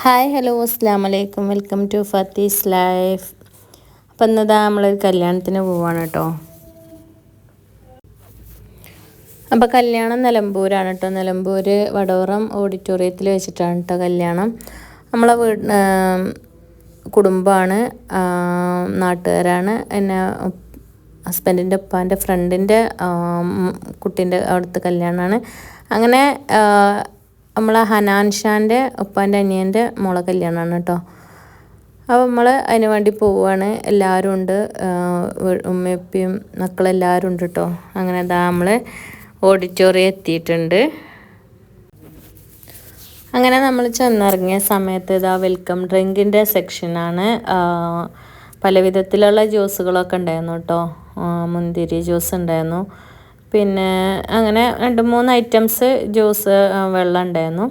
Hi hello അസ്സാം വലൈക്കും welcome to ഫത്തീസ് life. അപ്പം എന്നതാ നമ്മളൊരു കല്യാണത്തിന് പോവാണ് കേട്ടോ. അപ്പോൾ കല്യാണം നിലമ്പൂരാണ് കേട്ടോ. നിലമ്പൂർ വടോറം ഓഡിറ്റോറിയത്തിൽ വെച്ചിട്ടാണ് കേട്ടോ കല്യാണം. നമ്മളെ വീട് കുടുംബമാണ് നാട്ടുകാരാണ്. എന്നെ ഹസ്ബൻഡിന്റെ ഉപ്പാന്റെ ഫ്രണ്ടിന്റെ കുട്ടീന്റെ അവിടുത്തെ കല്യാണമാണ്. അങ്ങനെ നമ്മളെ ഹനാൻ ഷാന്റെ ഉപ്പാന്റെ അനിയന്റെ മോളെ കല്യാണമാണ് കേട്ടോ. അപ്പോൾ നമ്മൾ അതിന് വേണ്ടി പോവുകയാണ് എല്ലാവരും ഉണ്ട്. ഉമ്മയപ്പയും മക്കളെല്ലാവരും ഉണ്ട് കേട്ടോ. അങ്ങനെ ഇതാ നമ്മൾ ഓഡിറ്റോറിയം എത്തിയിട്ടുണ്ട്. അങ്ങനെ നമ്മൾ ചെന്നിറങ്ങിയ സമയത്ത് ഇതാ വെൽക്കം ഡ്രിങ്കിന്റെ സെക്ഷനാണ്. പല വിധത്തിലുള്ള ജ്യൂസുകളൊക്കെ ഉണ്ടായിരുന്നു കേട്ടോ. മുന്തിരി ജ്യൂസ് ഉണ്ടായിരുന്നു. പിന്നെ അങ്ങനെ രണ്ട് മൂന്ന് ഐറ്റംസ് ജ്യൂസ് വെള്ളം ഉണ്ടായിരുന്നു.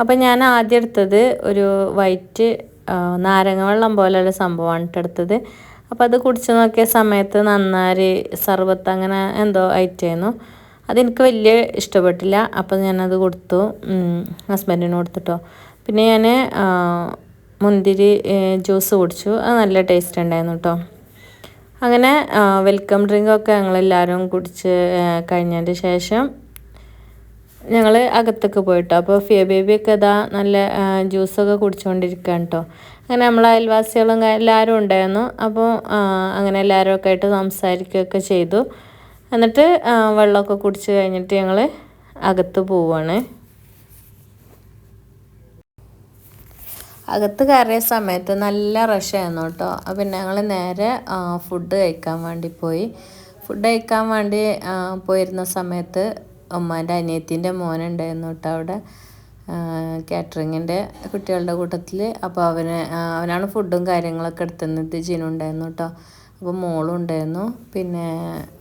അപ്പം ഞാൻ ആദ്യം എടുത്തത് ഒരു വൈറ്റ് നാരങ്ങ വെള്ളം പോലെയുള്ള സംഭവമാണ് എടുത്തത്. അപ്പോൾ അത് കുടിച്ച് നോക്കിയ സമയത്ത് നന്നാരി സർബത്ത് അങ്ങനെ എന്തോ ആയിട്ടായിരുന്നു അതെനിക്ക് വലിയ ഇഷ്ടപ്പെട്ടില്ല. അപ്പം ഞാനത് കൊടുത്തു. ഹസ്ബൻഡിന് കൊടുത്തിട്ടോ പിന്നെ ഞാൻ മുന്തിരി ജ്യൂസ് കുടിച്ചു. അത് നല്ല ടേസ്റ്റ് ഉണ്ടായിരുന്നു കേട്ടോ അങ്ങനെ വെൽക്കം ഡ്രിങ്കൊക്കെ ഞങ്ങളെല്ലാവരും കുടിച്ച് കഴിഞ്ഞതിന് ശേഷം ഞങ്ങൾ അകത്തൊക്കെ പോയിട്ടോ. അപ്പോൾ ഫിയ ബേബിയൊക്കെ ഇതാ നല്ല ജ്യൂസൊക്കെ കുടിച്ചുകൊണ്ടിരിക്കുകയാണ് കേട്ടോ അങ്ങനെ നമ്മൾ അയൽവാസികളും എല്ലാവരും ഉണ്ടായിരുന്നു. അപ്പോൾ അങ്ങനെ എല്ലാവരും ഒക്കെ ആയിട്ട് സംസാരിക്കുകയൊക്കെ ചെയ്തു. എന്നിട്ട് വെള്ളമൊക്കെ കുടിച്ച് കഴിഞ്ഞിട്ട് ഞങ്ങൾ അകത്ത് പോവുകയാണ് അകത്ത് കയറിയ സമയത്ത് നല്ല റഷായിരുന്നു കേട്ടോ. പിന്നെ ഞങ്ങൾ നേരെ ഫുഡ് കഴിക്കാൻ വേണ്ടി പോയി. ഫുഡ് കഴിക്കാൻ വേണ്ടി പോയിരുന്ന സമയത്ത് ഉമ്മാന്റെ അനിയത്തിന്റെ മോനുണ്ടായിരുന്നു കേട്ടോ അവിടെ. കാറ്ററിങ്ങിന്റെ കുട്ടികളുടെ കൂട്ടത്തിൽ അപ്പോൾ അവന് അവനാണ് ഫുഡും കാര്യങ്ങളൊക്കെ എടുത്തുന്നത് ജിനുണ്ടായിരുന്നു കേട്ടോ. അപ്പോൾ മോളും ഉണ്ടായിരുന്നു. പിന്നെ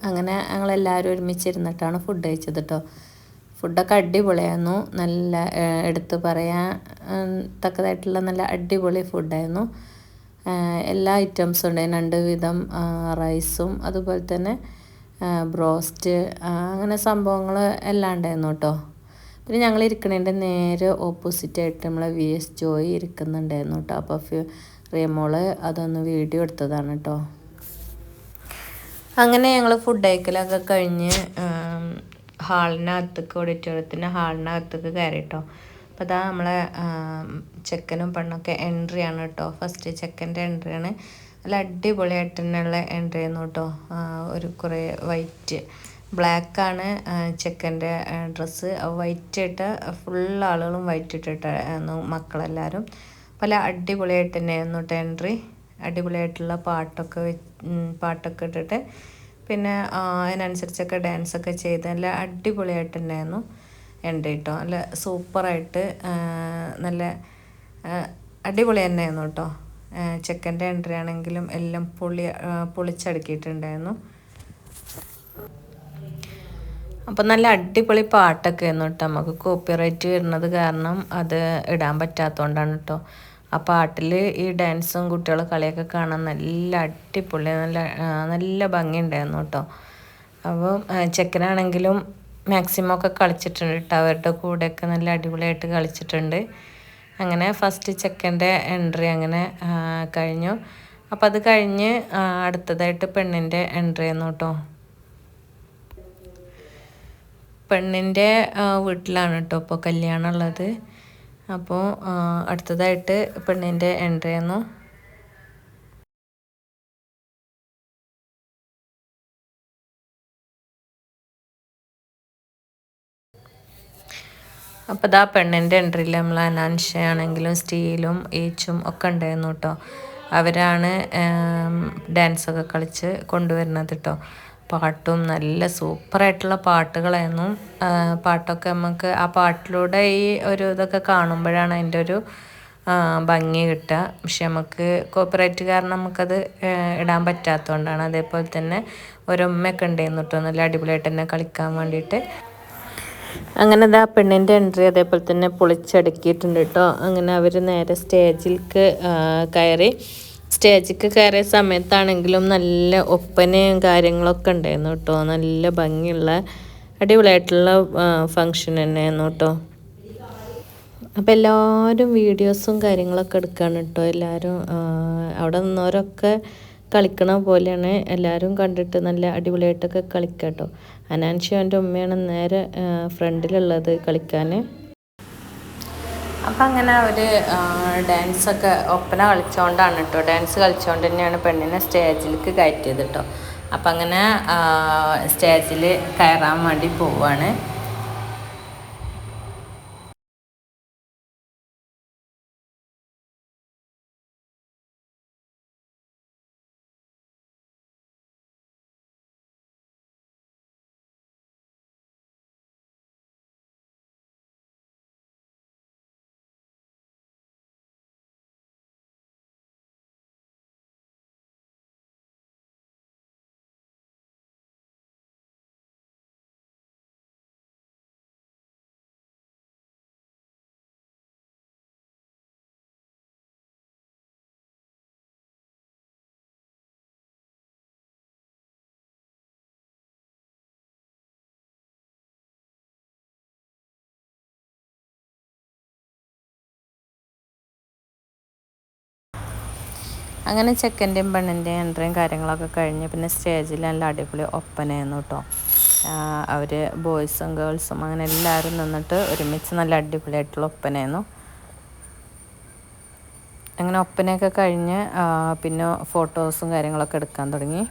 അങ്ങനെ ഞങ്ങളെല്ലാവരും ഒരുമിച്ചിരുന്നിട്ടാണ് ഫുഡ് കഴിച്ചത് കേട്ടോ. ഫുഡൊക്കെ അടിപൊളിയായിരുന്നു. നല്ല എടുത്ത് പറയാൻ തക്കതായിട്ടുള്ള നല്ല അടിപൊളി ഫുഡായിരുന്നു. എല്ലാ ഐറ്റംസും ഉണ്ടായിരുന്നു രണ്ട് വിധം റൈസും അതുപോലെ തന്നെ ബ്രോസ്റ്റ് അങ്ങനെ സംഭവങ്ങൾ എല്ലാം ഉണ്ടായിരുന്നു കേട്ടോ. പിന്നെ ഞങ്ങൾ ഇരിക്കണതിന്റെ നേരെ ഓപ്പോസിറ്റ് ആയിട്ട് നമ്മളെ വി എസ് ജോയി ഇരിക്കുന്നുണ്ടായിരുന്നു കേട്ടോ. അപ്പോൾ റിയമോൾ അതൊന്ന് വീഡിയോ എടുത്തതാണ് കേട്ടോ. അങ്ങനെ ഞങ്ങൾ ഫുഡ് കഴിക്കലൊക്കെ കഴിഞ്ഞ് ഹാളിനകത്തേക്ക് ഓഡിറ്റോറിയത്തിന്റെ ഹാളിനകത്തേക്ക് കയറി കേട്ടോ അപ്പോൾ അതാ നമ്മളെ ചെക്കനും പെണ്ണൊക്കെ എൻട്രി ആണ് കേട്ടോ. ഫസ്റ്റ് ചെക്കന്റെ എൻട്രി ആണ്. നല്ല അടിപൊളിയായിട്ട് തന്നെയുള്ള എൻട്രി ആയിരുന്നു കേട്ടോ. ഒരു കുറേ വൈറ്റ് ബ്ലാക്കാണ് ചെക്കന്റെ ഡ്രസ്സ് വൈറ്റ് ഇട്ട് ഫുൾ ആളുകളും വൈറ്റ് ഇട്ടിട്ടായിരുന്നു മക്കളെല്ലാവരും പല അടിപൊളിയായിട്ട് തന്നെയായിരുന്നു കേട്ടോ എൻട്രി അടിപൊളിയായിട്ടുള്ള പാട്ടൊക്കെ പാട്ടൊക്കെ ഇട്ടിട്ട് പിന്നെ അതിനനുസരിച്ചൊക്കെ ഡാൻസൊക്കെ ചെയ്ത് നല്ല അടിപൊളിയായിട്ട് തന്നെയായിരുന്നു ഉണ്ട് കേട്ടോ നല്ല സൂപ്പറായിട്ട് നല്ല അടിപൊളി തന്നെയായിരുന്നു കേട്ടോ ചെക്കന്റെ എൻട്രി ആണെങ്കിലും എല്ലാം പൊളി പൊളിച്ചടുക്കിയിട്ടുണ്ടായിരുന്നു. അപ്പം നല്ല അടിപൊളി പാട്ടൊക്കെ ആയിരുന്നു കേട്ടോ നമുക്ക് കോപ്പിറൈറ്റ് വരുന്നത് കാരണം അത് ഇടാൻ പറ്റാത്തതുകൊണ്ടാണ് കേട്ടോ ആ പാട്ടിൽ ഈ ഡാൻസും കുട്ടികളെ കളിയൊക്കെ കാണാൻ നല്ല അടിപൊളി നല്ല നല്ല ഭംഗിയുണ്ടായിരുന്നു കേട്ടോ. അപ്പം ചെക്കനാണെങ്കിലും മാക്സിമം ഒക്കെ കളിച്ചിട്ടുണ്ട് കേട്ടോ. അവരുടെ കൂടെയൊക്കെ നല്ല അടിപൊളിയായിട്ട് കളിച്ചിട്ടുണ്ട്. അങ്ങനെ ഫസ്റ്റ് ചെക്കന്റെ എൻട്രി അങ്ങനെ കഴിഞ്ഞു. അപ്പോൾ അത് കഴിഞ്ഞ് അടുത്തതായിട്ട് പെണ്ണിന്റെ എൻട്രി ആയിരുന്നു കേട്ടോ. പെണ്ണിന്റെ വീട്ടിലാണ് കേട്ടോ ഇപ്പോൾ കല്യാണം ഉള്ളത് അപ്പോൾ അടുത്തതായിട്ട് പെണ്ണിന്റെ എൻട്രി ആയിരുന്നു. അപ്പോൾ ഇതാ പെണ്ണിന്റെ എൻട്രിയിൽ നമ്മൾ അനാൻഷയാണെങ്കിലും സ്റ്റീലും ഏച്ചും ഒക്കെ ഉണ്ടായിരുന്നു കേട്ടോ അവരാണ് ഡാൻസൊക്കെ കളിച്ച് കൊണ്ടുവരുന്നത് കേട്ടോ പാട്ടും നല്ല സൂപ്പറായിട്ടുള്ള പാട്ടുകളായിരുന്നു. പാട്ടൊക്കെ നമുക്ക് ആ പാട്ടിലൂടെ ഈ ഒരു ഇതൊക്കെ കാണുമ്പോഴാണ് അതിന്റെ ഒരു ഭംഗി കിട്ടുക. പക്ഷെ നമുക്ക് കോപ്പറേറ്റ് കാരണം നമുക്കത് ഇടാൻ പറ്റാത്തതുകൊണ്ടാണ്. അതേപോലെ തന്നെ ഒരമ്മയൊക്കെ ഉണ്ടായിരുന്നു കേട്ടോ. നല്ല അടിപൊളിയായിട്ട് തന്നെ കളിക്കാൻ വേണ്ടിയിട്ട്. അങ്ങനെ ആ പെണ്ണിന്റെ എൻട്രി അതേപോലെ തന്നെ പൊളിച്ചടുക്കിയിട്ടുണ്ട് കേട്ടോ. അങ്ങനെ അവർ നേരെ സ്റ്റേജിലേക്ക് കയറി. സ്റ്റേജിക്ക് കയറിയ സമയത്താണെങ്കിലും നല്ല ഒപ്പനയും കാര്യങ്ങളൊക്കെ ഉണ്ടായിരുന്നു കേട്ടോ. നല്ല ഭംഗിയുള്ള അടിപൊളിയായിട്ടുള്ള ഫങ്ഷൻ തന്നെയായിരുന്നു കേട്ടോ. അപ്പം എല്ലാവരും വീഡിയോസും കാര്യങ്ങളൊക്കെ എടുക്കുകയാണ് കേട്ടോ. എല്ലാവരും അവിടെ നിന്നവരൊക്കെ കളിക്കണ പോലെയാണ്. എല്ലാവരും കണ്ടിട്ട് നല്ല അടിപൊളിയായിട്ടൊക്കെ കളിക്കാം കേട്ടോ. അനാൻഷി എന്റെ ഉമ്മയാണ് നേരെ ഫ്രണ്ടിലുള്ളത് കളിക്കാൻ അപ്പം അങ്ങനെ അവർ ഡാൻസൊക്കെ ഒപ്പന കളിച്ചുകൊണ്ടാണ് കേട്ടോ ഡാൻസ് കളിച്ചുകൊണ്ട് തന്നെയാണ് പെണ്ണിനെ സ്റ്റേജിലേക്ക് കയറ്റിയത് കേട്ടോ അപ്പം അങ്ങനെ സ്റ്റേജിൽ കയറാൻ വേണ്ടി പോവാണ്. അങ്ങനെ ചെക്കന്റെയും പെണ്ണിന്റെയും എൻട്രിയും കാര്യങ്ങളൊക്കെ കഴിഞ്ഞ് പിന്നെ സ്റ്റേജിൽ നല്ല അടിപൊളി ഒപ്പനയായിരുന്നു കേട്ടോ. അവർ ബോയ്സും ഗേൾസും അങ്ങനെ എല്ലാവരും നിന്നിട്ട് ഒരുമിച്ച് നല്ല അടിപൊളിയായിട്ടുള്ള ഒപ്പനയായിരുന്നു. അങ്ങനെ ഒപ്പനയൊക്കെ കഴിഞ്ഞ് പിന്നെ ഫോട്ടോസും കാര്യങ്ങളൊക്കെ എടുക്കാൻ തുടങ്ങി.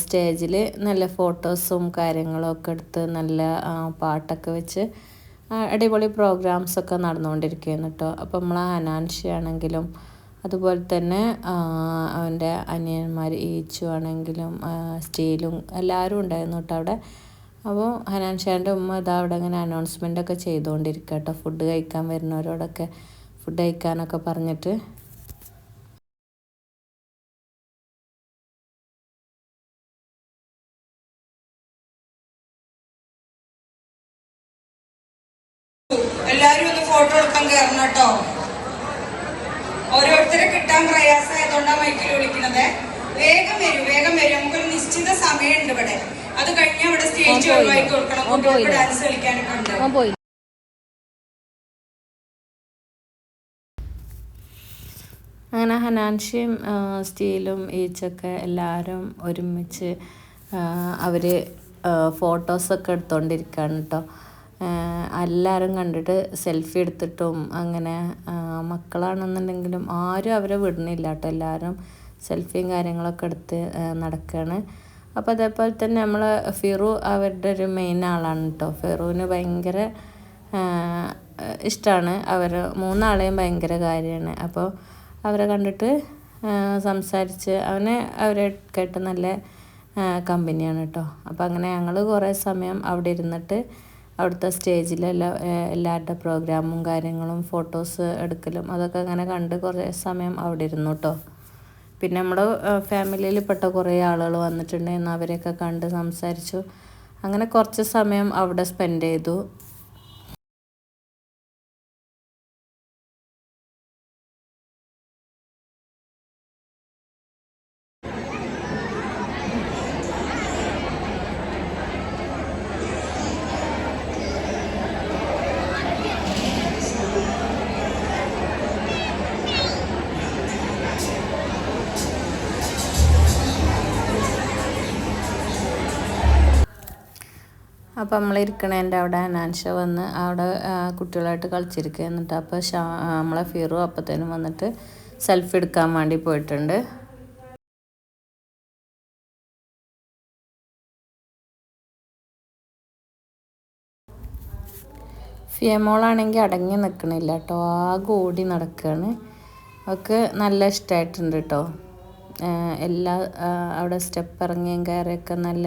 സ്റ്റേജിൽ നല്ല ഫോട്ടോസും കാര്യങ്ങളൊക്കെ എടുത്ത് നല്ല പാട്ടൊക്കെ വെച്ച് അടിപൊളി പ്രോഗ്രാംസൊക്കെ നടന്നുകൊണ്ടിരിക്കുകയായിരുന്നു കേട്ടോ. അപ്പോൾ നമ്മൾ ഹനാൻഷി ആണെങ്കിലും അതുപോലെ തന്നെ അവന്റെ അനിയന്മാർ ഈച്ചു ആണെങ്കിലും സ്റ്റീലും എല്ലാവരും ഉണ്ടായിരുന്നു കേട്ടോ അവിടെ. അപ്പോൾ ഹനാൻ ഷാന്റെ ഉമ്മ ഇതാ അവിടെ അങ്ങനെ അനൗൺസ്മെന്റ് ഒക്കെ ചെയ്തുകൊണ്ടിരിക്കുക കേട്ടോ. ഫുഡ് കഴിക്കാൻ വരുന്നവരോടൊക്കെ ഫുഡ് കഴിക്കാനൊക്കെ പറഞ്ഞിട്ട്. എല്ലാരും ഒന്ന് ഫോട്ടോ എടുക്കാൻ കയറണം കേട്ടോ. ഓരോരുത്തരെ കിട്ടാൻ പ്രയാസമായതുകൊണ്ടാണ് മൈക്കിൽ വിളിക്കുന്നത് വേഗം വരും വേഗം വരും. നമുക്കൊരു നിശ്ചിത സമയമുണ്ട് ഇവിടെ. അത് കഴിഞ്ഞ ഇവിടെ സ്റ്റേജ് ഒഴിവാക്കി കൊടുക്കണം. കുട്ടികൾക്ക് ഡാൻസ് കളിക്കാനൊക്കെ ഉണ്ട്. അങ്ങനെ ഹനാൻഷിയും സ്റ്റീലും ഈച്ചൊക്കെ എല്ലാവരും ഒരുമിച്ച് അവർ ഫോട്ടോസൊക്കെ എടുത്തുകൊണ്ടിരിക്കുകയാണ് കേട്ടോ എല്ലാവരും കണ്ടിട്ട് സെൽഫി എടുത്തിട്ടും അങ്ങനെ മക്കളാണെന്നുണ്ടെങ്കിലും ആരും അവരെ വിടണില്ല കേട്ടോ എല്ലാവരും സെൽഫിയും കാര്യങ്ങളൊക്കെ എടുത്ത് നടക്കുകയാണ് അപ്പോൾ അതേപോലെ തന്നെ നമ്മൾ ഫിറു അവരുടെ ഒരു മെയിൻ ആളാണ് കേട്ടോ ഫിറുവിന് ഭയങ്കര ഇഷ്ടമാണ് അവർ മൂന്നാളെയും ഭയങ്കര കാര്യമാണ് അപ്പോൾ അവരെ കണ്ടിട്ട് സംസാരിച്ച് അവനെ അവരെ കേട്ട് നല്ല കമ്പനിയാണ് കേട്ടോ അപ്പോൾ അങ്ങനെ ഞങ്ങൾ കുറേ സമയം അവിടെ ഇരുന്നിട്ട് അവിടുത്തെ സ്റ്റേജിലെല്ലാം എല്ലാവരുടെ പ്രോഗ്രാമും കാര്യങ്ങളും ഫോട്ടോസ് എടുക്കലും അതൊക്കെ അങ്ങനെ കണ്ട് കുറേ സമയം അവിടെ ഇരുന്നു കേട്ടോ പിന്നെ നമ്മുടെ ഫാമിലിയിൽ പെട്ട കുറേ ആളുകൾ വന്നിട്ടുണ്ടായിരുന്നു അവരെയൊക്കെ കണ്ട് സംസാരിച്ചു. അങ്ങനെ കുറച്ച് സമയം അവിടെ സ്പെൻഡ് ചെയ്തു. അപ്പോൾ നമ്മൾ ഇരിക്കണേന്റെ അവിടെ. അനാൻഷ വന്ന് അവിടെ കുട്ടികളായിട്ട് കളിച്ചിരിക്കുക എന്നിട്ട് അപ്പോൾ ഷാ നമ്മളെ ഫിറു അപ്പത്തേനും വന്നിട്ട് സെൽഫി എടുക്കാൻ വേണ്ടി പോയിട്ടുണ്ട്. ഫിയമോളാണെങ്കിൽ അടങ്ങി നിൽക്കണില്ല കേട്ടോ. ആകെ ഓടി നടക്കുകയാണ് അവൾക്ക് നല്ല ഇഷ്ടമായിട്ടുണ്ട് കേട്ടോ. എല്ലാ അവിടെ സ്റ്റെപ്പ് ഇറങ്ങിയും കയറിയൊക്കെ നല്ല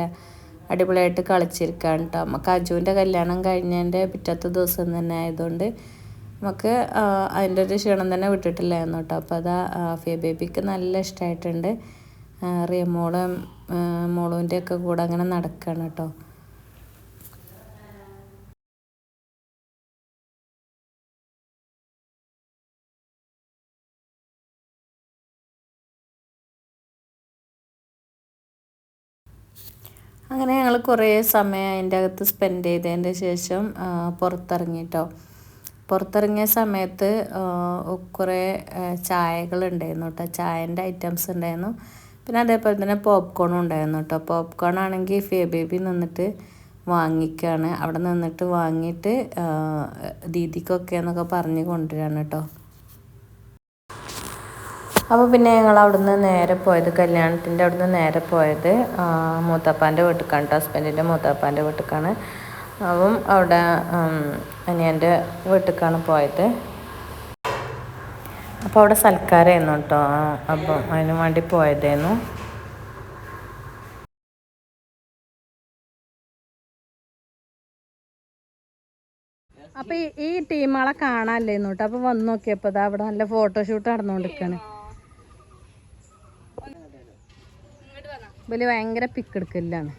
അടിപൊളിയായിട്ട് കളിച്ചിരിക്കുകയാണ് കേട്ടോ നമുക്ക് അജുവിന്റെ കല്യാണം കഴിഞ്ഞതിന്റെ പിറ്റത്തെ ദിവസം തന്നെ ആയതുകൊണ്ട് നമുക്ക് അതിന്റെ ഒരു ക്ഷീണം തന്നെ വിട്ടിട്ടില്ലായിരുന്നു കേട്ടോ അപ്പോൾ അതാ ഫിയ ബേബിക്ക് നല്ല ഇഷ്ടമായിട്ടുണ്ട് റിയമോളും മോളുവിന്റെ ഒക്കെ കൂടെ അങ്ങനെ നടക്കുകയാണ് കേട്ടോ അങ്ങനെ ഞങ്ങൾ കുറേ സമയം അതിന്റെ അകത്ത് സ്പെൻഡ് ചെയ്തതിന്റെ ശേഷം പുറത്തിറങ്ങിട്ടോ. പുറത്തിറങ്ങിയ സമയത്ത് കുറേ ചായകൾ ഉണ്ടായിരുന്നു കേട്ടോ ചായന്റെ ഐറ്റംസ് ഉണ്ടായിരുന്നു. പിന്നെ അതേപോലെ തന്നെ പോപ്കോണും ഉണ്ടായിരുന്നു കേട്ടോ പോപ്കോൺ ആണെങ്കിൽ ഫേ ബേബി നിന്നിട്ട് വാങ്ങിക്കുകയാണ് അവിടെ നിന്നിട്ട് വാങ്ങിയിട്ട് ദീദിക്കൊക്കെ എന്നൊക്കെ പറഞ്ഞ് കൊണ്ടുവരാണ് കേട്ടോ അപ്പോൾ പിന്നെ ഞങ്ങൾ അവിടുന്ന് നേരെ പോയത് കല്യാണത്തിന്റെ അവിടുന്ന് നേരെ പോയത് മൂത്തപ്പാന്റെ വീട്ടിലേക്കാണ് കേട്ടോ ഹസ്ബൻഡിന്റെ മൂത്തപ്പാന്റെ വീട്ടിലേക്കാണ് അപ്പം അവിടെ അനിയന്റെ വീട്ടിലേക്കാണ് പോയത്. അപ്പോൾ അവിടെ സൽക്കാരമായിരുന്നു കേട്ടോ അപ്പം അതിന് വേണ്ടി പോയതായിരുന്നു അപ്പൊ ഈ- ടീമുകളെ കാണാനില്ലായിരുന്നു കേട്ടോ അപ്പൊ വന്നു നോക്കിയപ്പോ അവിടെ നല്ല ഫോട്ടോഷൂട്ട് നടന്നുകൊണ്ടിരിക്കാണ് ഇവൽ ഭയങ്കര പിക്ക് എടുക്കലാണ്